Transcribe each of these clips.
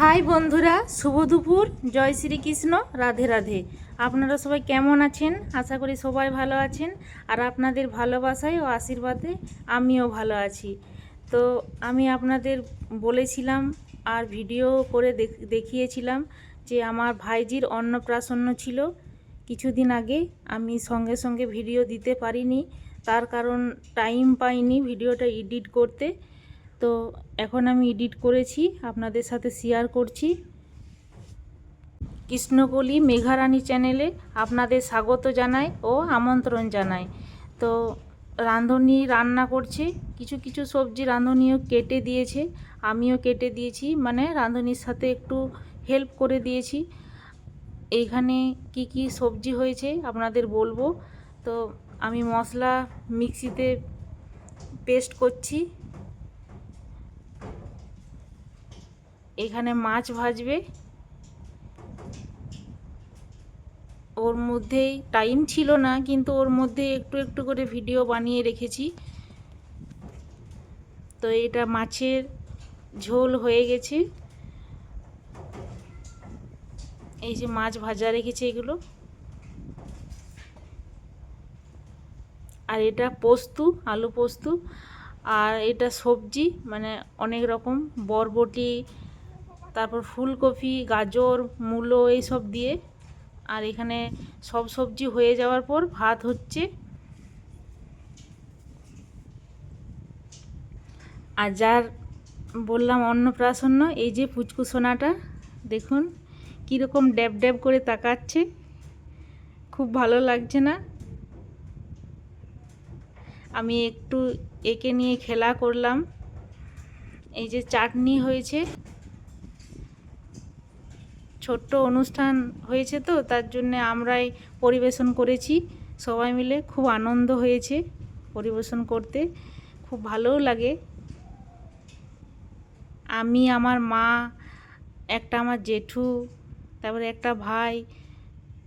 High বন্ধুরা, শুভ দুপুর। জয় শ্রীকৃষ্ণ, রাধে রাধে। আপনারা সবাই কেমন আছেন? আশা করি সবাই ভালো আছেন। আর আপনাদের ভালোবাসায় ও আশীর্বাদে আমিও ভালো আছি। তো আমি আপনাদের বলেছিলাম আর ভিডিও করে দেখ- দেখিয়েছিলাম যে আমার ভাইজির অন্নপ্রাশন্ন ছিল। কিছুদিন আগে আমি সঙ্গে সঙ্গে ভিডিও দিতে পারিনি। তার কারণ টাইম পাইনি ভিডিওটা এডিট করতে। তো এখন আমি এডিট করেছি, আপনাদের সাথে শেয়ার করছি। কৃষ্ণকলি মেঘারানী চ্যানেলে আপনাদের স্বাগত জানাই ও আমন্ত্রণ জানাই। তো রাঁধুনি রান্না করছে, কিছু কিছু সবজি রাঁধুনিও কেটে দিয়েছে, আমিও কেটে দিয়েছি মানে রাঁধুনির সাথে একটু হেল্প করে দিয়েছি। এইখানে কি কি সবজি হয়েছে আপনাদের বলব? তো আমি মশলা মিক্সিতে পেস্ট করছি। এখানে মাছ ভাজবে। ওর মধ্যেই টাইম ছিল না, কিন্তু ওর মধ্যে একটু একটু করে ভিডিও বানিয়ে রেখেছি। তো এটা মাছের ঝোল হয়ে গেছে। এই যে মাছ ভাজা রেখেছে এগুলো। আর এটা পোস্তু, আলু পোস্তু, আর এটা সবজি মানে অনেক রকম বরবটি তারপর ফুলকপি, গাজর, মূলো এইসব দিয়ে। আর এখানে সব সবজি হয়ে যাওয়ার পর ভাত হচ্ছে। আর যার বললাম অন্নপ্রাশন্ন, এই যে পুচকু সোনাটা, দেখুন কীরকম ড্যাব ড্যাব করে তাকাচ্ছে। খুব ভালো লাগছে না। আমি একটু একে নিয়ে খেলা করলাম। এই যে চাটনি হয়েছে। ছোট্ট অনুষ্ঠান হয়েছে তো, তার জন্য আমরাই পরিবেশন করেছি। সবাই মিলে খুব আনন্দ হয়েছে পরিবেশন করতে। খুব ভালোও লাগে। আমি, আমার মা, একটা আমার জেঠু, তারপরে একটা ভাই,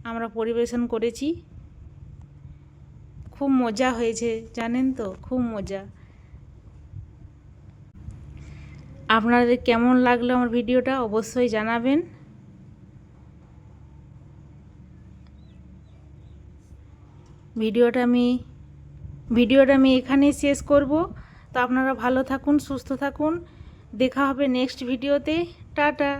আমরা পরিবেশন করেছি। খুব মজা হয়েছে, জানেন তো, খুব মজা। আপনাদের কেমন লাগল আমার ভিডিওটা অবশ্যই জানাবেন। ভিডিওটা আমি ভিডিওটা আমি এখানেই শেষ করব। তো আপনারা ভালো থাকুন, সুস্থ থাকুন। দেখা হবে নেক্সট ভিডিওতে টাটা।